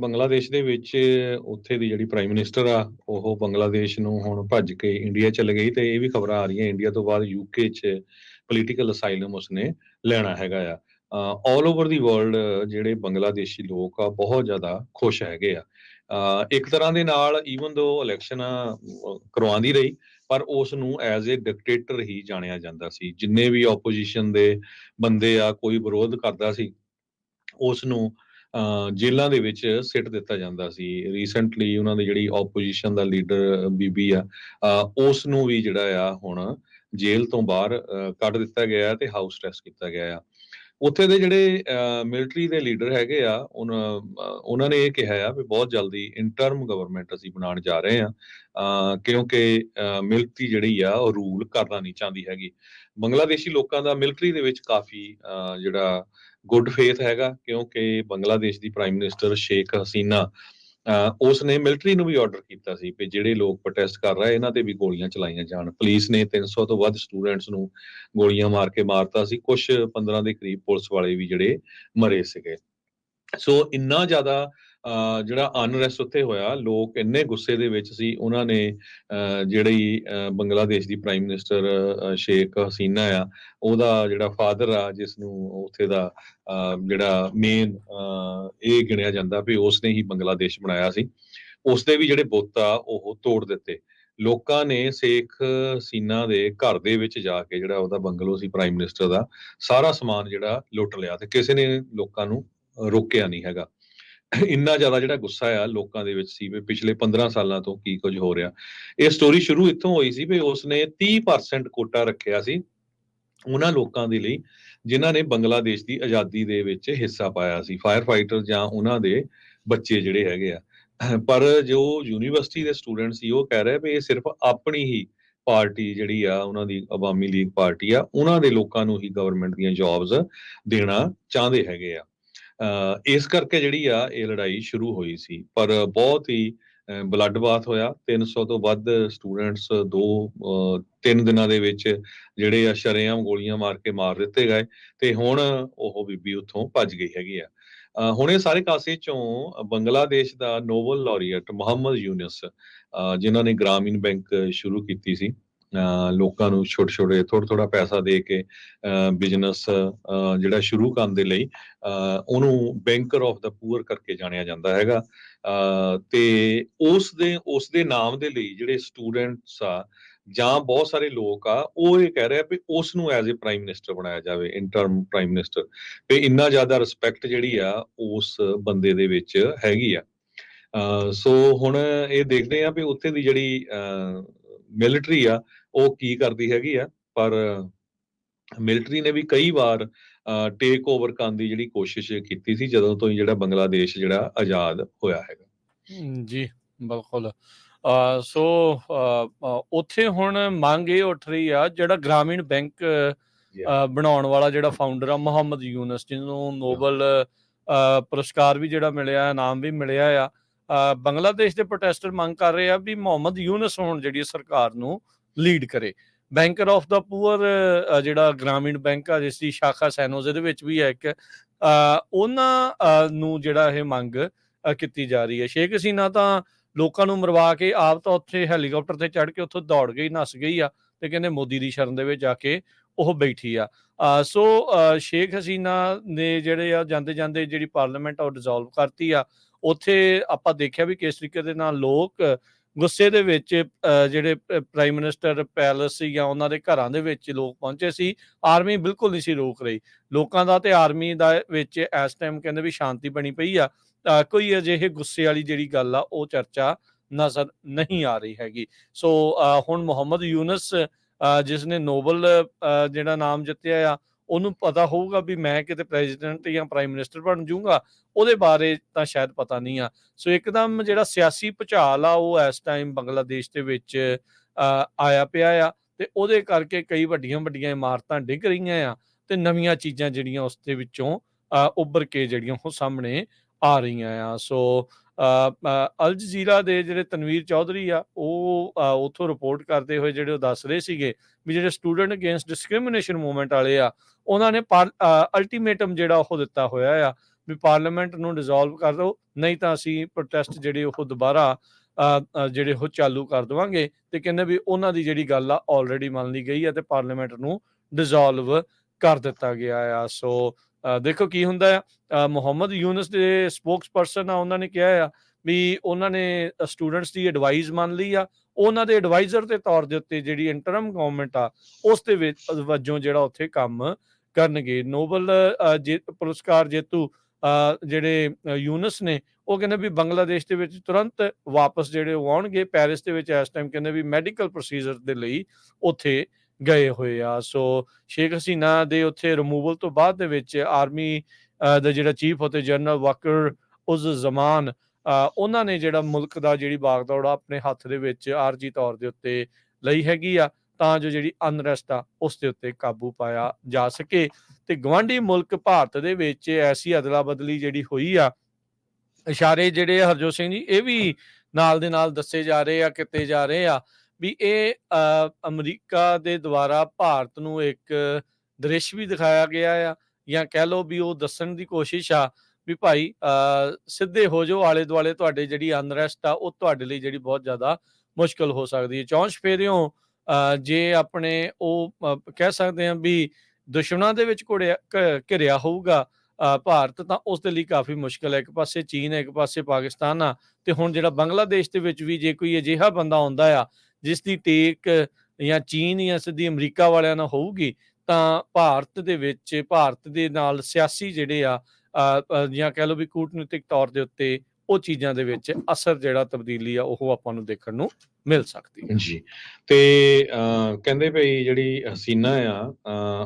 ਬੰਗਲਾਦੇਸ਼ ਦੇ ਵਿੱਚ ਉੱਥੇ ਦੀ ਜਿਹੜੀ ਪ੍ਰਾਈਮ ਮਿਨਿਸਟਰ ਆ, ਉਹ ਬੰਗਲਾਦੇਸ਼ ਨੂੰ ਹੁਣ ਭੱਜ ਕੇ ਇੰਡੀਆ ਚਲੇ ਗਈ ਤੇ ਇਹ ਵੀ ਖਬਰਾਂ ਆ ਰਹੀਆਂ ਇੰਡੀਆ ਤੋਂ ਬਾਅਦ ਯੂਕੇ 'ਚ ਪੋਲੀਟੀਕਲ ਅਸਾਈਲਮ ਉਸਨੇ ਲੈਣਾ ਹੈਗਾ ਆ। ਆਲ ਓਵਰ ਦੀ ਵਰਲਡ ਜਿਹੜੇ ਬੰਗਲਾਦੇਸ਼ੀ ਲੋਕ ਆ, ਬਹੁਤ ਜ਼ਿਆਦਾ ਖੁਸ਼ ਹੈਗੇ ਆ। ਇੱਕ ਤਰ੍ਹਾਂ ਦੇ ਨਾਲ ਈਵਨ ਦੋ ਇਲੈਕਸ਼ਨ ਕਰਵਾਉਂਦੀ ਰਹੀ, ਪਰ ਉਸ ਨੂੰ ਐਜ਼ ਅ ਡਿਕਟੇਟਰ ਹੀ ਜਾਣਿਆ ਜਾਂਦਾ ਸੀ। ਜਿੰਨੇ ਵੀ ਆਪੋਜੀਸ਼ਨ ਦੇ ਬੰਦੇ ਆ, ਕੋਈ ਵਿਰੋਧ ਕਰਦਾ ਸੀ ਉਸ ਨੂੰ ਜੇਲ੍ਹਾਂ ਦੇ ਵਿੱਚ ਸਿੱਟ ਦਿੱਤਾ ਜਾਂਦਾ ਸੀ। ਰੀਸੈਂਟਲੀ ਉਹਨਾਂ ਦੀ ਜਿਹੜੀ ਆਪੋਜੀਸ਼ਨ ਦਾ ਲੀਡਰ ਬੀਬੀ ਆ, ਅਹ ਉਸ ਨੂੰ ਵੀ ਜਿਹੜਾ ਆ ਹੁਣ ਜੇਲ੍ਹ ਤੋਂ ਬਾਹਰ ਕੱਢ ਦਿੱਤਾ ਗਿਆ ਤੇ ਹਾਊਸ ਅਰੈਸਟ ਕੀਤਾ ਗਿਆ ਆ। ਉੱਥੇ ਦੇ ਜਿਹੜੇ ਮਿਲਟਰੀ ਦੇ ਲੀਡਰ ਹੈਗੇ ਆ ਉਹਨਾਂ ਉਹਨਾਂ ਨੇ ਇਹ ਕਿਹਾ ਆ ਵੀ ਬਹੁਤ ਜਲਦੀ ਇੰਟਰਮ ਗਵਰਨਮੈਂਟ ਅਸੀਂ ਬਣਾਉਣ ਜਾ ਰਹੇ ਆ ਅਹ, ਕਿਉਂਕਿ ਮਿਲਟਰੀ ਜਿਹੜੀ ਆ ਉਹ ਰੂਲ ਕਰਨਾ ਨਹੀਂ ਚਾਹੁੰਦੀ ਹੈਗੀ। ਬੰਗਲਾਦੇਸ਼ੀ ਲੋਕਾਂ ਦਾ ਮਿਲਟਰੀ ਦੇ ਵਿੱਚ ਕਾਫੀ, ਅਹ, ਜਿਹੜਾ ਗੁੱਡ ਫੇਥ ਹੈਗਾ, ਕਿਉਂਕਿ ਬੰਗਲਾਦੇਸ਼ ਦੀ ਪ੍ਰਾਈਮ ਮਿਨਿਸਟਰ ਸ਼ੇਖ ਹਸੀਨਾ ਉਸ ਨੇ ਮਿਲਟਰੀ ਨੂੰ ਵੀ ਆਰਡਰ ਕੀਤਾ ਸੀ ਕਿ ਜਿਹੜੇ ਲੋਕ ਪ੍ਰੋਟੈਸਟ ਕਰ ਰਹੇ, ਇਹਨਾਂ ਤੇ ਵੀ ਗੋਲੀਆਂ ਚਲਾਈਆਂ ਜਾਣ। ਪੁਲਿਸ ਨੇ 300 ਤੋਂ ਵੱਧ ਸਟੂਡੈਂਟਸ ਨੂੰ ਗੋਲੀਆਂ ਮਾਰ ਕੇ ਮਾਰਤਾ ਸੀ। ਕੁਝ 15 ਦੇ ਕਰੀਬ ਪੁਲਿਸ ਵਾਲੇ ਵੀ ਜਿਹੜੇ ਮਰੇ ਸੀਗੇ। ਸੋ ਇੰਨਾ ਜ਼ਿਆਦਾ ਜਿਹੜਾ ਅਨਰੈਸਟ ਉੱਥੇ ਹੋਇਆ, ਲੋਕ ਇੰਨੇ ਗੁੱਸੇ ਦੇ ਵਿੱਚ ਸੀ, ਉਹਨਾਂ ਨੇ ਜਿਹੜੀ ਬੰਗਲਾਦੇਸ਼ ਦੀ ਪ੍ਰਾਈਮ ਮਿਨਿਸਟਰ ਸ਼ੇਖ ਹਸੀਨਾ ਆ, ਉਹਦਾ ਜਿਹੜਾ ਫਾਦਰ ਆ ਜਿਸ ਨੂੰ ਉੱਥੇ ਦਾ ਜਿਹੜਾ ਮੇਨ ਇਹ ਗਿਣਿਆ ਜਾਂਦਾ ਵੀ ਉਸਨੇ ਹੀ ਬੰਗਲਾਦੇਸ਼ ਬਣਾਇਆ ਸੀ। ਉਸਦੇ ਵੀ ਜਿਹੜੇ ਬੁੱਤ ਆ, ਉਹ ਤੋੜ ਦਿੱਤੇ। ਲੋਕਾਂ ਨੇ ਸ਼ੇਖ ਹਸੀਨਾ ਦੇ ਘਰ ਦੇ ਵਿੱਚ ਜਾ ਕੇ ਜਿਹੜਾ ਉਹਦਾ ਬੰਗਲੋ ਸੀ ਪ੍ਰਾਈਮ ਮਿਨਿਸਟਰ ਦਾ, ਸਾਰਾ ਸਮਾਨ ਜਿਹੜਾ ਲੁੱਟ ਲਿਆ ਤੇ ਕਿਸੇ ਨੇ ਲੋਕਾਂ ਨੂੰ ਰੋਕਿਆ ਨਹੀਂ ਹੈਗਾ। ਇੰਨਾ ਜ਼ਿਆਦਾ ਜਿਹੜਾ ਗੁੱਸਾ ਆ ਲੋਕਾਂ ਦੇ ਵਿੱਚ ਸੀ ਵੀ ਪਿਛਲੇ 15 ਸਾਲਾਂ ਤੋਂ ਕੀ ਕੁਝ ਹੋ ਰਿਹਾ। ਇਹ ਸਟੋਰੀ ਸ਼ੁਰੂ ਇੱਥੋਂ ਹੋਈ ਸੀ ਵੀ ਉਸਨੇ 30% ਕੋਟਾ ਰੱਖਿਆ ਸੀ ਉਹਨਾਂ ਲੋਕਾਂ ਦੇ ਲਈ ਜਿਨ੍ਹਾਂ ਨੇ ਬੰਗਲਾਦੇਸ਼ ਦੀ ਆਜ਼ਾਦੀ ਦੇ ਵਿੱਚ ਹਿੱਸਾ ਪਾਇਆ ਸੀ ਫਾਇਰ ਫਾਈਟਰ ਜਾਂ ਉਹਨਾਂ ਦੇ ਬੱਚੇ ਜਿਹੜੇ ਹੈਗੇ ਆ। ਪਰ ਜੋ ਯੂਨੀਵਰਸਿਟੀ ਦੇ ਸਟੂਡੈਂਟ ਸੀ ਉਹ ਕਹਿ ਰਹੇ ਵੀ ਇਹ ਸਿਰਫ ਆਪਣੀ ਹੀ ਪਾਰਟੀ ਜਿਹੜੀ ਆ, ਉਹਨਾਂ ਦੀ ਆਵਾਮੀ ਲੀਗ ਪਾਰਟੀ ਆ, ਉਹਨਾਂ ਦੇ ਲੋਕਾਂ ਨੂੰ ਹੀ ਗਵਰਨਮੈਂਟ ਦੀਆਂ ਜੌਬਸ ਦੇਣਾ ਚਾਹੁੰਦੇ ਹੈਗੇ ਆ। ਇਸ ਕਰਕੇ ਜਿਹੜੀ ਆ ਇਹ ਲੜਾਈ ਸ਼ੁਰੂ ਹੋਈ ਸੀ, ਪਰ ਬਹੁਤ ਹੀ ਬਲੱਡ ਬਾਥ ਹੋਇਆ। 300 ਤੋਂ ਵੱਧ ਸਟੂਡੈਂਟਸ ਦੋ ਤਿੰਨ ਦਿਨਾਂ ਦੇ ਵਿੱਚ ਜਿਹੜੇ ਆ ਸ਼ਰੇਆਮ ਗੋਲੀਆਂ ਮਾਰ ਕੇ ਮਾਰ ਦਿੱਤੇ ਗਏ ਤੇ ਹੁਣ ਉਹ ਬੀਬੀ ਉੱਥੋਂ ਭੱਜ ਗਈ ਹੈਗੀ ਆ। ਹੁਣ ਇਹ ਸਾਰੇ ਕਾਸੇ ਚੋਂ ਬੰਗਲਾਦੇਸ਼ ਦਾ ਨੋਬਲ ਲੌਰੀਏਟ ਮੁਹੰਮਦ ਯੂਨਸ ਜਿਨ੍ਹਾਂ ਨੇ ਗ੍ਰਾਮੀਣ ਬੈਂਕ ਸ਼ੁਰੂ ਕੀਤੀ ਸੀ। ਲੋਕਾਂ ਨੂੰ ਛੋਟੇ ਛੋਟੇ ਥੋੜਾ ਥੋੜਾ ਪੈਸਾ ਦੇ ਕੇ ਬਿਜ਼ਨਸ ਜਿਹੜਾ ਸ਼ੁਰੂ ਕਰਨ ਦੇ ਲਈ ਉਹਨੂੰ ਬੈਂਕਰ ਆਫ ਦਾ ਪੂਅਰ ਕਰਕੇ ਜਾਣਿਆ ਜਾਂਦਾ ਹੈਗਾ। ਤੇ ਉਸ ਦੇ ਉਸ ਦੇ ਨਾਮ ਦੇ ਲਈ ਜਿਹੜੇ ਸਟੂਡੈਂਟਸ ਆ ਜਾਂ ਬਹੁਤ ਸਾਰੇ ਲੋਕ ਆ, ਉਹ ਇਹ ਕਹਿ ਰਹੇ ਆ ਵੀ ਉਸ ਨੂੰ ਐਜ਼ ਅ ਪ੍ਰਾਈਮ ਮਿਨਿਸਟਰ ਬਣਾਇਆ ਜਾਵੇ ਇੰਟਰਮ ਪ੍ਰਾਈਮ ਮਿਨਿਸਟਰ ਵੀ ਇੰਨਾ ਜ਼ਿਆਦਾ ਰਿਸਪੈਕਟ ਜਿਹੜੀ ਆ ਉਸ ਬੰਦੇ ਦੇ ਵਿੱਚ ਹੈਗੀ ਆ। ਸੋ ਹੁਣ ਇਹ ਦੇਖਦੇ ਆ ਵੀ ਉੱਥੇ ਦੀ ਜਿਹੜੀ ਮਿਲਟਰੀ ਆ ਉਹ ਕੀ ਕਰਦੀ ਹੈਗੀ ਆ ਪਰ ਮਿਲਟਰੀ ਨੇ ਵੀ ਕਈ ਵਾਰ ਟੇਕ ਓਵਰ ਕਰਨ ਦੀ ਜਿਹੜੀ ਕੋਸ਼ਿਸ਼ ਕੀਤੀ ਸੀ ਜਦੋਂ ਤੋਂ ਹੀ ਜਿਹੜਾ ਬੰਗਲਾਦੇਸ਼ ਜਿਹੜਾ ਆਜ਼ਾਦ ਹੋਇਆ ਹੈਗਾ। ਜੀ ਬਿਲਕੁਲ। ਸੋ ਉੱਥੇ ਹੁਣ ਮੰਗ ਇਹ ਉੱਠ ਰਹੀ ਆ ਜਿਹੜਾ ਗ੍ਰਾਮੀਣ ਬੈਂਕ ਬਣਾਉਣ ਵਾਲਾ ਜਿਹੜਾ ਫਾਊਂਡਰ ਆ ਮੁਹੰਮਦ ਯੂਨਸ ਜਿਹਨੂੰ ਨੋਬਲ ਪੁਰਸਕਾਰ ਵੀ ਜਿਹੜਾ ਮਿਲਿਆ ਇਨਾਮ ਵੀ ਮਿਲਿਆ ਆ। ਬੰਗਲਾਦੇਸ਼ ਦੇ ਪ੍ਰੋਟੈਸਟਰ ਮੰਗ ਕਰ ਰਹੇ ਆ ਵੀ ਮੁਹੰਮਦ ਯੂਨਸ ਹੁਣ ਜਿਹੜੀ ਸਰਕਾਰ ਨੂੰ ਲੀਡ ਕਰੇ। ਬੈਂਕਰ ਆਫ ਦਾ ਪੂਅਰ ਜਿਹੜਾ ਗ੍ਰਾਮੀਣ ਬੈਂਕ ਆ, ਜਿਸ ਦੀ ਸ਼ਾਖਾ ਸੈਨੋਜ਼ੇ ਦੇ ਵਿੱਚ ਵੀ ਹੈ ਇੱਕ ਉਹਨਾਂ ਨੂੰ ਜਿਹੜਾ ਇਹ ਮੰਗ ਕੀਤੀ ਜਾ ਰਹੀ ਹੈ। ਸ਼ੇਖ ਹਸੀਨਾ ਤਾਂ ਲੋਕਾਂ ਨੂੰ ਮਰਵਾ ਕੇ ਆਪ ਤਾਂ ਉੱਥੇ ਹੈਲੀਕਾਪਟਰ ਤੇ ਚੜ ਕੇ ਉੱਥੋਂ ਦੌੜ ਗਈ, ਨੱਸ ਗਈ ਆ ਤੇ ਕਹਿੰਦੇ ਮੋਦੀ ਦੀ ਸ਼ਰਨ ਦੇ ਵਿੱਚ ਜਾ ਕੇ ਉਹ ਬੈਠੀ ਆ। ਸੋ ਸ਼ੇਖ ਹਸੀਨਾ ਨੇ ਜਿਹੜੇ ਆ ਜਾਂਦੇ ਜਾਂਦੇ ਜਿਹੜੀ ਪਾਰਲੀਮੈਂਟ ਆ ਉਹ ਡਿਸੋਲਵ ਕਰਤੀ ਆ। ਉੱਥੇ ਆਪਾਂ ਦੇਖਿਆ ਵੀ ਕਿਸ ਤਰੀਕੇ ਦੇ ਨਾਲ ਲੋਕ ਗੁੱਸੇ ਦੇ ਵਿੱਚ ਜਿਹੜੇ ਪ੍ਰਾਈਮ ਮਿਨਿਸਟਰ ਪੈਲਸ ਸੀ ਜਾਂ ਉਹਨਾਂ ਦੇ ਘਰਾਂ ਦੇ ਵਿੱਚ ਲੋਕ ਪਹੁੰਚੇ ਸੀ, ਆਰਮੀ ਬਿਲਕੁਲ ਨਹੀਂ ਸੀ ਰੋਕ ਰਹੀ। ਲੋਕਾਂ ਦਾ ਤੇ ਆਰਮੀ ਦਾ ਵਿੱਚ ਇਸ ਟਾਈਮ ਕਹਿੰਦੇ ਵੀ ਸ਼ਾਂਤੀ ਬਣੀ ਪਈ ਆ ਕੋਈ ਅਜਿਹੇ ਗੁੱਸੇ ਵਾਲੀ ਜਿਹੜੀ ਗੱਲ ਆ, ਉਹ ਚਰਚਾ ਨਜ਼ਰ ਨਹੀਂ ਆ ਰਹੀ ਹੈਗੀ। ਸੋ ਹੁਣ ਮੁਹੰਮਦ ਯੂਨਸ ਜਿਸ ਨੇ ਨੋਬਲ ਜਿਹੜਾ ਨਾਮ ਜਿੱਤਿਆ ਆ ਉਹਨੂੰ ਪਤਾ ਹੋਊਗਾ ਵੀ ਮੈਂ ਕਿਤੇ ਪ੍ਰੈਜ਼ੀਡੈਂਟ ਜਾਂ ਪ੍ਰਾਈਮ ਮਿਨਿਸਟਰ ਬਣ ਜਾਊਂਗਾ, ਉਹਦੇ ਬਾਰੇ ਤਾਂ ਸ਼ਾਇਦ ਪਤਾ ਨਹੀਂ ਆ। ਸੋ ਇੱਕਦਮ ਜਿਹੜਾ ਸਿਆਸੀ ਭੁਚਾਲ ਆ, ਉਹ ਇਸ ਟਾਈਮ ਬੰਗਲਾਦੇਸ਼ ਦੇ ਵਿੱਚ ਆਇਆ ਪਿਆ ਆ ਤੇ ਉਹਦੇ ਕਰਕੇ ਕਈ ਵੱਡੀਆਂ ਵੱਡੀਆਂ ਇਮਾਰਤਾਂ ਡਿੱਗ ਰਹੀਆਂ ਆ ਤੇ ਨਵੀਆਂ ਚੀਜ਼ਾਂ ਜਿਹੜੀਆਂ ਉਸ ਦੇ ਵਿੱਚੋਂ ਉੱਭਰ ਕੇ ਜਿਹੜੀਆਂ ਉਹ ਸਾਹਮਣੇ ਆ ਰਹੀਆਂ ਆ। ਸੋ ਅਲ ਜਜ਼ੀਰਾ ਦੇ ਜਿਹੜੇ ਤਨਵੀਰ ਚੌਧਰੀ ਆ, ਉਹ ਉਥੋਂ ਰਿਪੋਰਟ ਕਰਦੇ ਹੋਏ ਜਿਹੜੇ ਉਹ ਦੱਸ ਰਹੇ ਸੀਗੇ ਵੀ ਜਿਹੜੇ ਸਟੂਡੈਂਟ ਅਗੇਂਸਟ ਡਿਸਕ੍ਰਿਮੀਨੇਸ਼ਨ ਮੂਵਮੈਂਟ ਵਾਲੇ ਆ ਉਹਨਾਂ ਨੇ ਅਲਟੀਮੇਟਮ ਜਿਹੜਾ ਉਹ ਦਿੱਤਾ ਹੋਇਆ ਆ ਵੀ ਪਾਰਲੀਮੈਂਟ ਨੂੰ ਡਿਸੋਲਵ ਕਰ ਦਿਓ, ਨਹੀਂ ਤਾਂ ਅਸੀਂ ਪ੍ਰੋਟੈਸਟ ਜਿਹੜੇ ਉਹ ਦੁਬਾਰਾ ਜਿਹੜੇ ਉਹ ਚਾਲੂ ਕਰ ਦੇਵਾਂਗੇ ਤੇ ਕਹਿੰਦੇ ਵੀ ਉਹਨਾਂ ਦੀ ਜਿਹੜੀ ਗੱਲ ਆ ਆਲਰੇਡੀ ਮੰਨ ਲਈ ਗਈ ਹੈ ਤੇ ਪਾਰਲੀਮੈਂਟ ਨੂੰ ਡਿਸੋਲਵ ਕਰ ਦਿੱਤਾ ਗਿਆ ਆ। ਸੋ ਦੇਖੋ ਕੀ ਹੁੰਦਾ ਆ ਮੁਹੰਮਦ ਯੂਨਸ ਦੇ ਸਪੋਕਸਪਰਸਨ ਆ, ਉਹਨਾਂ ਨੇ ਕਿਹਾ ਆ ਵੀ ਉਹਨਾਂ ਨੇ ਸਟੂਡੈਂਟਸ ਦੀ ਐਡਵਾਈਸ ਮੰਨ ਲਈ ਆ। ਉਹਨਾਂ ਦੇ ਐਡਵਾਈਜ਼ਰ ਦੇ ਤੌਰ ਦੇ ਉੱਤੇ ਜਿਹੜੀ ਇੰਟਰਮ ਗਵਰਨਮੈਂਟ ਆ, ਉਸ ਦੇ ਵਿੱਚ ਵਜੋਂ ਜਿਹੜਾ ਉੱਥੇ ਕੰਮ ਕਰਨਗੇ। ਨੋਬਲ ਜੇ ਪੁਰਸਕਾਰ ਜੇਤੂ ਅ, ਜਿਹੜੇ ਯੂਨਸ ਨੇ ਉਹ ਕਹਿੰਦੇ ਵੀ ਬੰਗਲਾਦੇਸ਼ ਦੇ ਵਿੱਚ ਤੁਰੰਤ ਵਾਪਸ ਜਿਹੜੇ ਉਹ ਆਉਣਗੇ। ਪੈਰਿਸ ਦੇ ਵਿੱਚ ਇਸ ਟਾਈਮ ਕਹਿੰਦੇ ਵੀ ਮੈਡੀਕਲ ਪ੍ਰੋਸੀਜਰ ਦੇ ਲਈ ਉੱਥੇ ਗਏ ਹੋਏ ਆ। ਸੋ ਸ਼ੇਖ ਹਸੀਨਾ ਦੇ ਉੱਥੇ ਰਿਮੂਵਲ ਤੋਂ ਬਾਅਦ ਦੇ ਵਿੱਚ ਆਰਮੀ ਦਾ ਜਿਹੜਾ ਚੀਫ ਉੱਥੇ ਜਨਰਲ ਵਾਕਰ ਉਸ ਜ਼ਮਾਨ ਅ, ਉਹਨਾਂ ਨੇ ਜਿਹੜਾ ਮੁਲਕ ਦਾ ਜਿਹੜੀ ਬਾਗਦੌੜ ਆ ਆਪਣੇ ਹੱਥ ਦੇ ਵਿੱਚ ਆਰਜੀ ਤੌਰ ਦੇ ਉੱਤੇ ਲਈ ਹੈਗੀ ਆ। ਤਾਂ ਜੋ ਜਿਹੜੀ ਅਨਰੈਸਟ ਆ ਉਸ ਦੇ ਉੱਤੇ ਕਾਬੂ ਪਾਇਆ ਜਾ ਸਕੇ। ਤੇ ਗਵਾਂਢੀ ਮੁਲਕ ਭਾਰਤ ਦੇ ਵਿੱਚ ਐਸੀ ਅਦਲਾ ਬਦਲੀ ਜਿਹੜੀ ਹੋਈ ਆ ਇਸ਼ਾਰੇ ਜਿਹੜੇ ਹਰਜੋਤ ਸਿੰਘ ਜੀ ਇਹ ਵੀ ਨਾਲ ਦੇ ਨਾਲ ਦੱਸੇ ਜਾ ਰਹੇ ਆ ਕਿਤੇ ਜਾ ਰਹੇ ਆ ਵੀ ਇਹ ਅਮਰੀਕਾ ਦੇ ਦੁਆਰਾ ਭਾਰਤ ਨੂੰ ਇੱਕ ਦ੍ਰਿਸ਼ ਵੀ ਦਿਖਾਇਆ ਗਿਆ ਆ ਜਾਂ ਕਹਿ ਲਓ ਵੀ ਉਹ ਦੱਸਣ ਦੀ ਕੋਸ਼ਿਸ਼ ਆ ਵੀ ਭਾਈ ਅ, ਸਿੱਧੇ ਹੋ ਜਾਓ ਆਲੇ ਦੁਆਲੇ ਤੁਹਾਡੇ ਜਿਹੜੀ ਅਨਰੈਸਟ ਆ ਉਹ ਤੁਹਾਡੇ ਲਈ ਜਿਹੜੀ ਬਹੁਤ ਜ਼ਿਆਦਾ ਮੁਸ਼ਕਲ ਹੋ ਸਕਦੀ ਹੈ। ਚੌਂਸ਼ ਫੇਰਿਓ ਅ, ਜੇ ਆਪਣੇ ਉਹ ਕਹਿ ਸਕਦੇ ਹਾਂ ਵੀ ਦੁਸ਼ਮਣਾਂ ਦੇ ਵਿੱਚ ਘੋੜਿਆ, ਘ- ਘਿਰਿਆ ਹੋਊਗਾ ਭਾਰਤ, ਤਾਂ ਉਸ ਦੇ ਲਈ ਕਾਫੀ ਮੁਸ਼ਕਲ ਹੈ। ਇੱਕ ਪਾਸੇ ਚੀਨ ਹੈ, ਇੱਕ ਪਾਸੇ ਪਾਕਿਸਤਾਨ ਆ। ਤੇ ਹੁਣ ਜਿਹੜਾ ਬੰਗਲਾਦੇਸ਼ ਦੇ ਵਿੱਚ ਵੀ ਜੇ ਕੋਈ ਅਜਿਹਾ ਬੰਦਾ ਆਉਂਦਾ ਆ, ਜਿਸ ਦੀ ਟੇਕ ਜਾਂ ਚੀਨ ਜਾਂ ਸਿੱਧੀ ਅਮਰੀਕਾ ਵਾਲਿਆਂ ਨਾਲ ਹੋਊਗੀ, ਤਾਂ ਭਾਰਤ ਦੇ ਵਿੱਚ, ਭਾਰਤ ਦੇ ਨਾਲ ਸਿਆਸੀ ਜਿਹੜੇ ਆ ਜਾਂ ਕਹਿ ਲਓ ਵੀ ਕੂਟਨੀਤਿਕ ਤੌਰ ਦੇ ਉੱਤੇ ਉਹ ਚੀਜ਼ਾਂ ਦੇ ਵਿੱਚ ਅਸਰ ਜਿਹੜਾ ਤਬਦੀਲੀ ਆ ਉਹ ਆਪਾਂ ਨੂੰ ਦੇਖਣ ਨੂੰ ਮਿਲ ਸਕਦੀ ਹੈ। ਜੀ। ਤੇ ਕਹਿੰਦੇ ਭਈ ਜਿਹੜੀ ਹਸੀਨਾ ਆ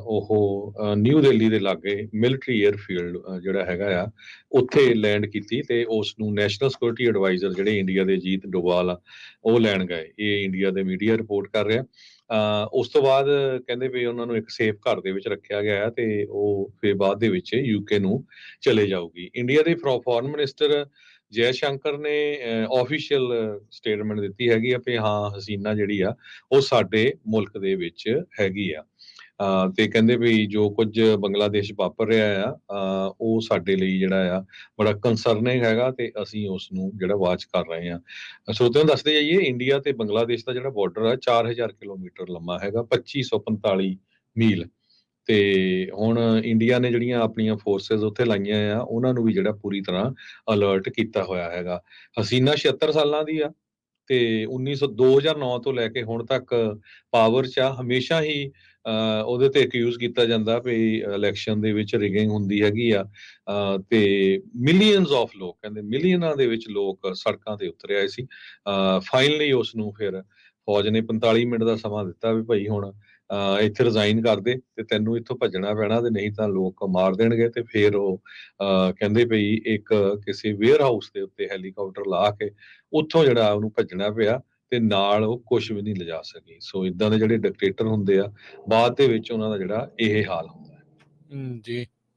ਉਹ ਨਿਊ ਦਿੱਲੀ ਦੇ ਲਾਗੇ ਮਿਲਟਰੀ 에ਅਰਫੀਲਡ ਜਿਹੜਾ ਹੈਗਾ ਆ ਉੱਥੇ ਲੈਂਡ ਕੀਤੀ ਤੇ ਉਸ ਨੂੰ ਨੈਸ਼ਨਲ ਸਿਕਿਉਰਿਟੀ ਐਡਵਾਈਜ਼ਰ ਜਿਹੜੇ ਇੰਡੀਆ ਦੇ ਜੀਤ ਡੋਵਾਲ ਆ ਉਹ ਲੈਣ ਗਏ। ਇਹ ਇੰਡੀਆ ਦੇ ਮੀਡੀਆ ਰਿਪੋਰਟ ਕਰ ਰਿਹਾ। ਅਹ, ਉਸ ਤੋਂ ਬਾਅਦ ਕਹਿੰਦੇ ਵੀ ਉਹਨਾਂ ਨੂੰ ਇੱਕ ਸੇਫ ਘਰ ਦੇ ਵਿੱਚ ਰੱਖਿਆ ਗਿਆ ਤੇ ਉਹ ਫਿਰ ਬਾਅਦ ਦੇ ਵਿੱਚ ਯੂਕੇ ਨੂੰ ਚਲੇ ਜਾਊਗੀ। ਇੰਡੀਆ ਦੇ ਫੋਰਨ ਮਿਨਿਸਟਰ ਜੈ ਸ਼ੰਕਰ ਨੇ ਆਫੀਸ਼ੀਅਲ ਸਟੇਟਮੈਂਟ ਦਿੱਤੀ ਹੈਗੀ ਆ ਵੀ ਹਾਂ, ਹਸੀਨਾ ਜਿਹੜੀ ਆ, ਉਹ ਸਾਡੇ ਮੁਲਕ ਦੇ ਵਿੱਚ ਹੈਗੀ ਆ। ਅਹ, ਤੇ ਕਹਿੰਦੇ ਵੀ ਜੋ ਕੁਝ ਬੰਗਲਾਦੇਸ਼ ਵਾਪਰ ਰਿਹਾ ਆ ਉਹ ਸਾਡੇ ਲਈ ਜਿਹੜਾ ਆ, ਬੜਾ ਕੰਸਰਨਿੰਗ ਹੈਗਾ ਤੇ ਅਸੀਂ ਉਸ ਨੂੰ ਜਿਹੜਾ ਵਾਚ ਕਰ ਰਹੇ ਆ। ਸਰੋਤਿਆਂ ਦੱਸਦੇ ਜਾਈਏ, ਇੰਡੀਆ ਤੇ ਬੰਗਲਾਦੇਸ਼ ਦਾ ਜਿਹੜਾ ਬਾਰਡਰ ਆ 4000 ਕਿਲੋਮੀਟਰ ਲੰਮਾ ਹੈਗਾ 2545 ਮੀਲ। ਤੇ ਹੁਣ ਇੰਡੀਆ ਨੇ ਜਿਹੜੀਆਂ ਆਪਣੀਆਂ ਫੋਰਸਸ ਉੱਥੇ ਲਾਈਆਂ ਆ ਉਹਨਾਂ ਨੂੰ ਵੀ ਜਿਹੜਾ ਪੂਰੀ ਤਰ੍ਹਾਂ ਅਲਰਟ ਕੀਤਾ ਹੋਇਆ ਹੈਗਾ। ਹਸੀਨਾ 76 ਸਾਲਾਂ ਦੀ ਆ ਤੇ 1900 2009 ਤੋਂ ਲੈ ਕੇ ਹੁਣ ਤੱਕ ਪਾਵਰ 'ਚ ਆ ਹਮੇਸ਼ਾ ਹੀ ਅਹ, ਉਹਦੇ ਤੇ ਅਕਿਊਜ਼ ਕੀਤਾ ਜਾਂਦਾ ਵੀ ਇਲੈਕਸ਼ਨ ਦੇ ਵਿੱਚ ਰਿਗਿੰਗ ਹੁੰਦੀ ਹੈਗੀ ਆ। ਤੇ ਮਿਲੀਅਨਸ ਆਫ ਲੋਕ ਕਹਿੰਦੇ ਮਿਲੀਅਨਾਂ ਦੇ ਵਿੱਚ ਲੋਕ ਸੜਕਾਂ ਤੇ ਉਤਰ ਆਏ ਸੀ। ਫਾਈਨਲੀ ਉਸ ਨੂੰ ਫਿਰ ਫੌਜ ਨੇ 45 ਮਿੰਟ ਦਾ ਸਮਾਂ ਦਿੱਤਾ ਵੀ ਭਾਈ ਹੁਣ ਇੱਥੇ ਰਿਜ਼ਾਈਨ ਕਰ ਦੇ ਤੇ ਤੈਨੂੰ ਇੱਥੋਂ ਭੱਜਣਾ ਪੈਣਾ ਤੇ ਨਹੀਂ ਤਾਂ ਲੋਕ ਮਾਰ ਦੇਣਗੇ ਤੇ ਫਿਰ ਉਹ ਅਹ, ਕਹਿੰਦੇ ਭਈ ਇੱਕ ਕਿਸੇ ਵੇਅਰ ਹਾਊਸ ਦੇ ਉੱਤੇ ਹੈਲੀਕਾਪਟਰ ਲਾ ਕੇ ਉੱਥੋਂ ਜਿਹੜਾ ਉਹਨੂੰ ਭੱਜਣਾ ਪਿਆ ਤੇ ਨਾਲ ਉਹ ਕੁਝ ਵੀ ਨਹੀਂ ਲਿਜਾ ਸਕੀ। ਸੋ ਇਦਾਂ ਦੇ ਜਿਹੜੇ ਡਿਕਟੇਟਰ ਹੁੰਦੇ ਆ ਬਾਅਦ ਦੇ ਵਿੱਚ ਉਹਨਾਂ ਦਾ ਜਿਹੜਾ ਇਹ ਹਾਲ ਹੁੰਦਾ ਹੈ ਜੀ।